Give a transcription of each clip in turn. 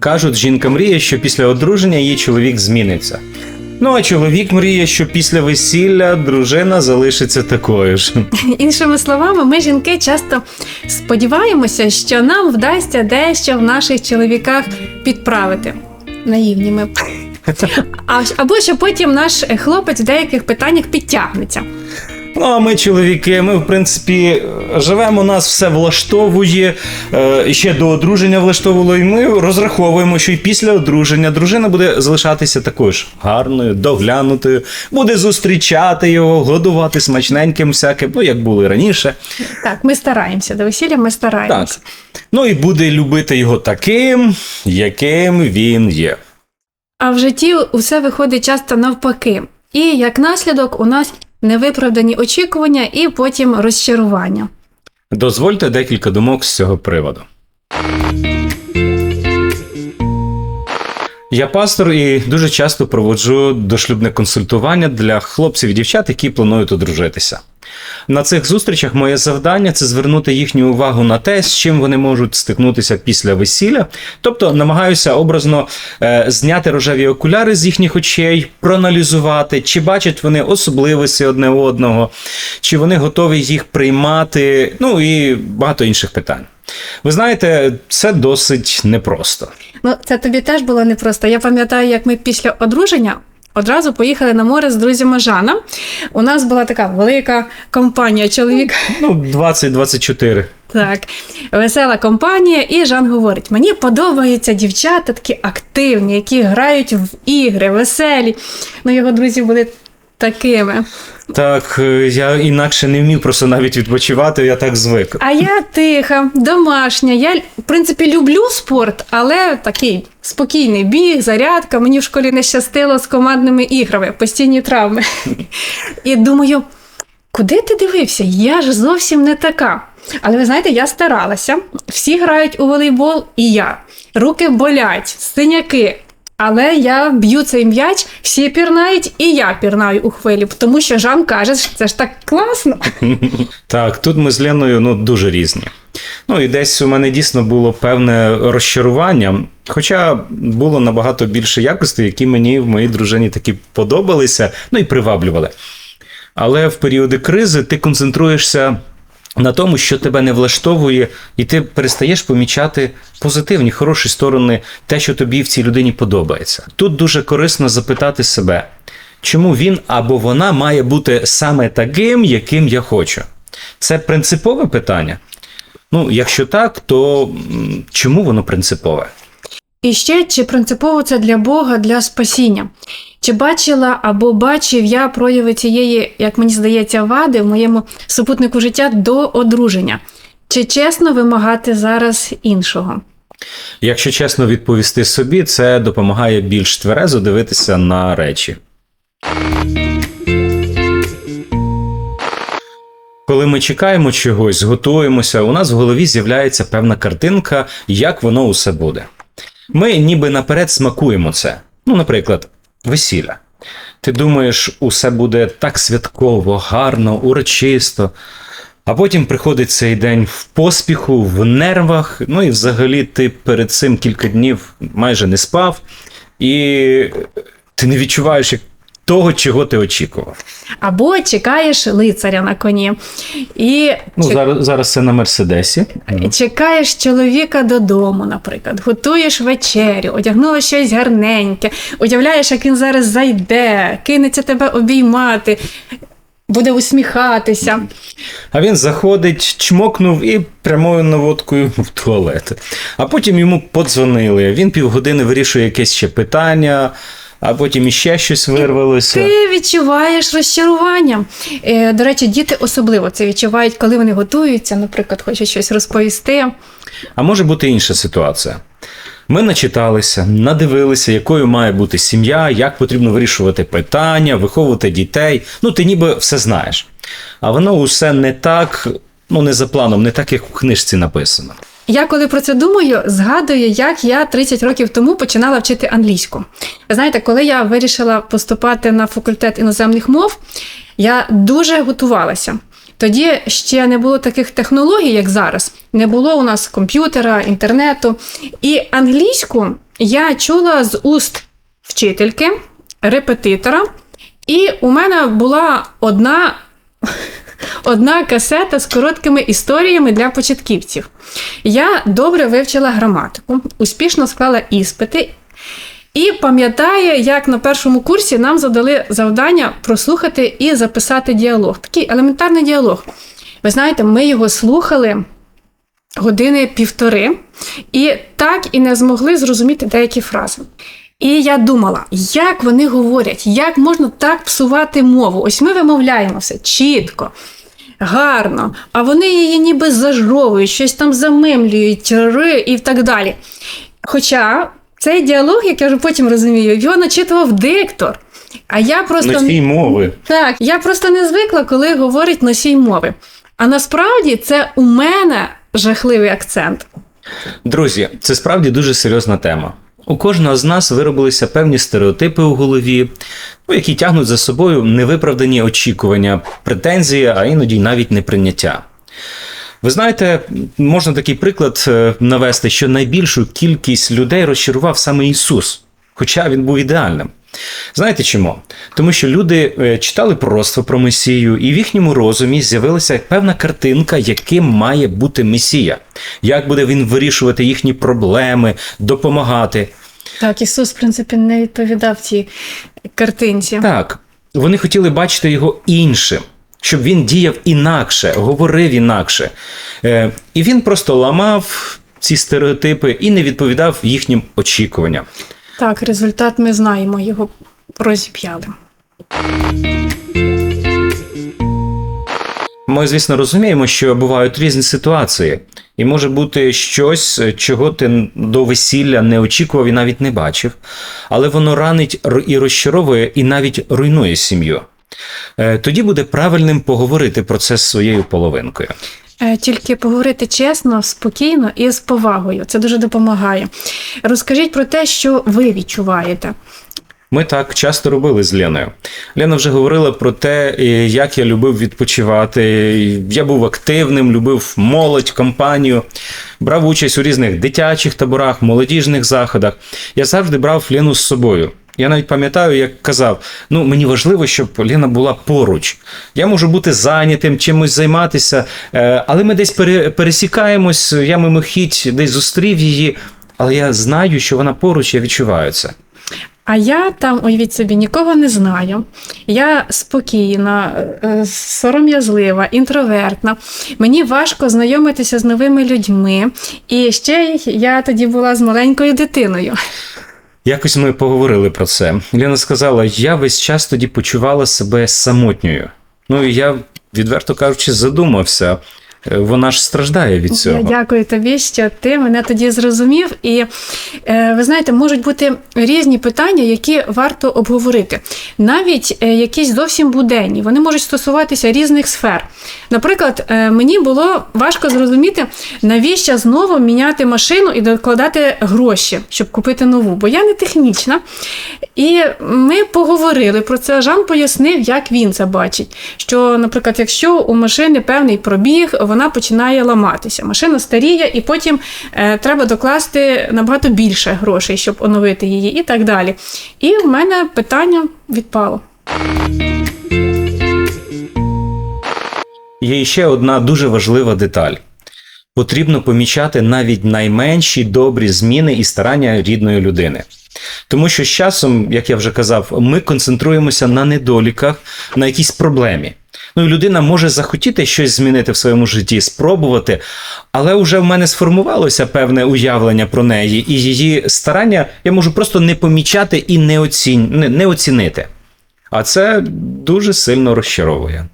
Кажуть, жінка мріє, що після одруження її чоловік зміниться. Ну а чоловік мріє, що після весілля дружина залишиться такою ж. Іншими словами, ми жінки часто сподіваємося, що нам вдасться дещо в наших чоловіках підправити. Наївні ми. А, або що потім наш хлопець в деяких питаннях підтягнеться. Ну, а ми, чоловіки, ми, в принципі, живемо, нас все влаштовує. Е, ще до одруження влаштовувало, і ми розраховуємо, що і після одруження дружина буде залишатися такою ж гарною, доглянутою, буде зустрічати його, годувати смачненьким всяким, ну як було і раніше. Так, ми стараємося до весілля, ми Так. стараємося. Ну і буде любити його таким, яким він є. А в житті усе виходить часто навпаки. І як наслідок у нас невиправдані очікування і потім розчарування. Дозвольте декілька думок з цього приводу. Я пастор і дуже часто проводжу дошлюбне консультування для хлопців і дівчат, які планують одружитися. На цих зустрічах моє завдання це звернути їхню увагу на те, з чим вони можуть стикнутися після весілля. Тобто намагаюся образно е, зняти рожеві окуляри з їхніх очей, проаналізувати, чи бачать вони особливості одне одного, чи вони готові їх приймати, ну і багато інших питань. Ви знаєте, це досить непросто. Ну, це тобі теж було непросто. Я пам'ятаю, як ми після одруження одразу поїхали на море з друзями Жана. У нас була така велика компанія чоловік. Ну, 20-24. Так, весела компанія, і Жан говорить: мені подобаються дівчата такі активні, які грають в ігри, веселі. Ну, його друзі були такими. Так, е, я інакше не вмів просто навіть відпочивати, я так звик. А я тиха, домашня. Я, в принципі, люблю спорт, але такий спокійний біг, зарядка. Мені в школі не щастило з командними іграми, постійні травми. І думаю, куди ти дивився? Я ж зовсім не така. Але ви знаєте, я старалася. Всі грають у волейбол, і я. Руки болять, синяки. Але я б'ю цей м'яч, всі пірнають, і я пірнаю у хвилі, тому що Жан каже, що це ж так класно. Так, тут ми з Леною ну, дуже різні. Ну і десь у мене дійсно було певне розчарування, хоча було набагато більше якостей, які мені в моїй дружині таки подобалися, ну і приваблювали. Але в періоди кризи ти концентруєшся на тому, що тебе не влаштовує, і ти перестаєш помічати позитивні, хороші сторони, те, що тобі в цій людині подобається. Тут дуже корисно запитати себе, чому він або вона має бути саме таким, яким я хочу. Це принципове питання. Ну, якщо так, то чому воно принципове? І ще чи принципово це для Бога, для спасіння? Чи бачила або бачив я прояви цієї, як мені здається, вади в моєму супутнику життя до одруження? Чи чесно вимагати зараз іншого? Якщо чесно відповісти собі, це допомагає більш тверезо дивитися на речі. Коли ми чекаємо чогось, готуємося, у нас в голові з'являється певна картинка, як воно усе буде. Ми ніби наперед смакуємо це. Ну, наприклад, весілля. Ти думаєш, усе буде так святково, гарно, урочисто. А потім приходить цей день в поспіху, в нервах. Ну і взагалі ти перед цим кілька днів майже не спав, і ти не відчуваєш як того, чого ти очікував. Або чекаєш лицаря на коні, і Ну, чек- зараз, зараз це на Мерседесі. чекаєш чоловіка додому, наприклад, готуєш вечерю, одягнула щось гарненьке, уявляєш, як він зараз зайде, кинеться тебе обіймати, буде усміхатися. А він заходить, чмокнув і прямою наводкою в туалет. А потім йому подзвонили. Він півгодини вирішує якесь ще питання, а потім іще щось вирвалося. Ти відчуваєш розчарування. Е, До речі, діти особливо це відчувають, коли вони готуються, наприклад, хочуть щось розповісти. А може бути інша ситуація. Ми начиталися, надивилися, якою має бути сім'я, як потрібно вирішувати питання, виховувати дітей. Ну, ти ніби все знаєш. А воно усе не так, ну не за планом, не так, як у книжці написано. Я коли про це думаю, згадую, як я 30 років тому починала вчити англійську. Знаєте, коли я вирішила поступати на факультет іноземних мов, я дуже готувалася. Тоді ще не було таких технологій, як зараз. Не було у нас комп'ютера, інтернету. І англійську я чула з уст вчительки, репетитора, і у мене була одна, одна касета з короткими історіями для початківців. Я добре вивчила граматику, успішно склала іспити. І пам'ятаю, як на першому курсі нам задали завдання прослухати і записати діалог. Такий елементарний діалог. Ви знаєте, ми його слухали години півтори, і так і не змогли зрозуміти деякі фрази. І я думала, як вони говорять, як можна так псувати мову? Ось ми вимовляємо все чітко, гарно, а вони її ніби зажовують, щось там замимлюють, ри і так далі. Хоча цей діалог, як я вже потім розумію, його начитував диктор. А я просто Носій мови. так, я просто не звикла, коли говорить носій мови. А насправді це у мене жахливий акцент. Друзі, це справді дуже серйозна тема. У кожного з нас виробилися певні стереотипи у голові, ну, які тягнуть за собою невиправдані очікування, претензії, а іноді навіть неприйняття. Ви знаєте, можна такий приклад е, навести, що найбільшу кількість людей розчарував саме Ісус, хоча він був ідеальним. Знаєте чому? Тому що люди е, читали пророцтво про Месію, і в їхньому розумі з'явилася певна картинка, яким має бути Месія, як буде він вирішувати їхні проблеми, допомагати. Так, Ісус, в принципі, не відповідав цій картинці. Так, вони хотіли бачити його іншим, щоб він діяв інакше, говорив інакше. Е, І він просто ламав ці стереотипи і не відповідав їхнім очікуванням. Так, результат ми знаємо, його розіп'яли. Ми, звісно, розуміємо, що бувають різні ситуації, і може бути щось, чого ти до весілля не очікував і навіть не бачив, але воно ранить і розчаровує, і навіть руйнує сім'ю. Е, Тоді буде правильним поговорити про це з своєю половинкою. Е, Тільки поговорити чесно, спокійно і з повагою. Це дуже допомагає. Розкажіть про те, що ви відчуваєте. Ми так часто робили з Леною. Лена вже говорила про те, е, як я любив відпочивати. Я був активним, любив молодь, компанію, брав участь у різних дитячих таборах, молодіжних заходах. Я завжди брав Лену з собою. Я навіть пам'ятаю, як казав: ну мені важливо, щоб Лена була поруч. Я можу бути зайнятим, чимось займатися, е, але ми десь пере- пересікаємось, я мимохідь десь зустрів її, але я знаю, що вона поруч, я відчуваю це. А я там, уявіть собі, нікого не знаю. Я спокійна, е, сором'язлива, інтровертна. Мені важко знайомитися з новими людьми. І ще я тоді була з маленькою дитиною. Якось ми поговорили про це. Ліна сказала: я весь час тоді почувала себе самотньою. Ну і я, відверто кажучи, задумався. Е, Вона ж страждає від Я цього. дякую тобі, що ти мене тоді зрозумів. І е, ви знаєте, можуть бути різні питання, які варто обговорити. Навіть е, якісь зовсім буденні, вони можуть стосуватися різних сфер. Наприклад, мені було важко зрозуміти, навіщо знову міняти машину і докладати гроші, щоб купити нову, бо я не технічна. І ми поговорили про це. Жан пояснив, як він це бачить. Що, наприклад, якщо у машини певний пробіг, вона починає ламатися. Машина старіє, і потім е, треба докласти набагато більше грошей, щоб оновити її, і так далі. І в мене питання відпало. Є ще одна дуже важлива деталь. Потрібно помічати навіть найменші добрі зміни і старання рідної людини. Тому що з часом, як я вже казав, ми концентруємося на недоліках, на якійсь проблемі. Ну людина може захотіти щось змінити в своєму житті, спробувати, але вже в мене сформувалося певне уявлення про неї, і її старання я можу просто не помічати і не, оцінь... не, не оцінити. А це дуже сильно розчаровує.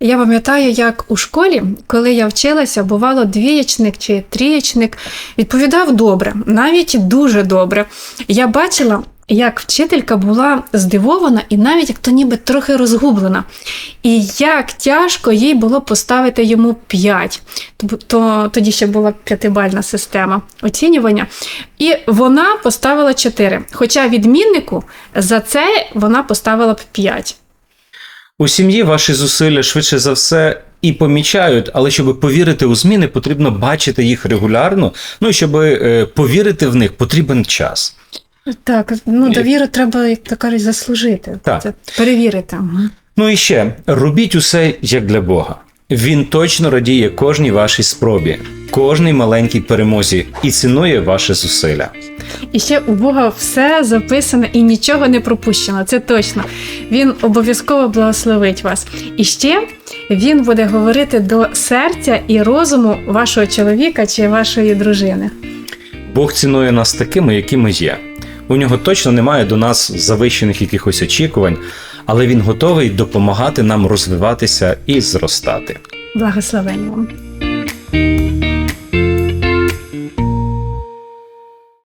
Я пам'ятаю, як у школі, коли я вчилася, бувало двієчник чи трієчник, відповідав добре, навіть дуже добре. Я бачила, як вчителька була здивована і навіть як то ніби трохи розгублена. І як тяжко їй було поставити йому 5. То, тоді ще була п'ятибальна система оцінювання. І вона поставила 4. Хоча відміннику за це вона поставила б 5. У сім'ї ваші зусилля швидше за все і помічають, але щоб повірити у зміни, потрібно бачити їх регулярно. Ну і щоб е, повірити в них, потрібен час. Так, ну довіру треба, як то кажуть, заслужити. Так. Це перевірити. Ну і ще робіть усе як для Бога. Він точно радіє кожній вашій спробі, кожній маленькій перемозі і цінує ваші зусилля. І ще у Бога все записано і нічого не пропущено. Це точно. Він обов'язково благословить вас. І ще він буде говорити до серця і розуму вашого чоловіка чи вашої дружини. Бог цінує нас такими, які ми є. У нього точно немає до нас завищених якихось очікувань, але він готовий допомагати нам розвиватися і зростати. Благословень вам.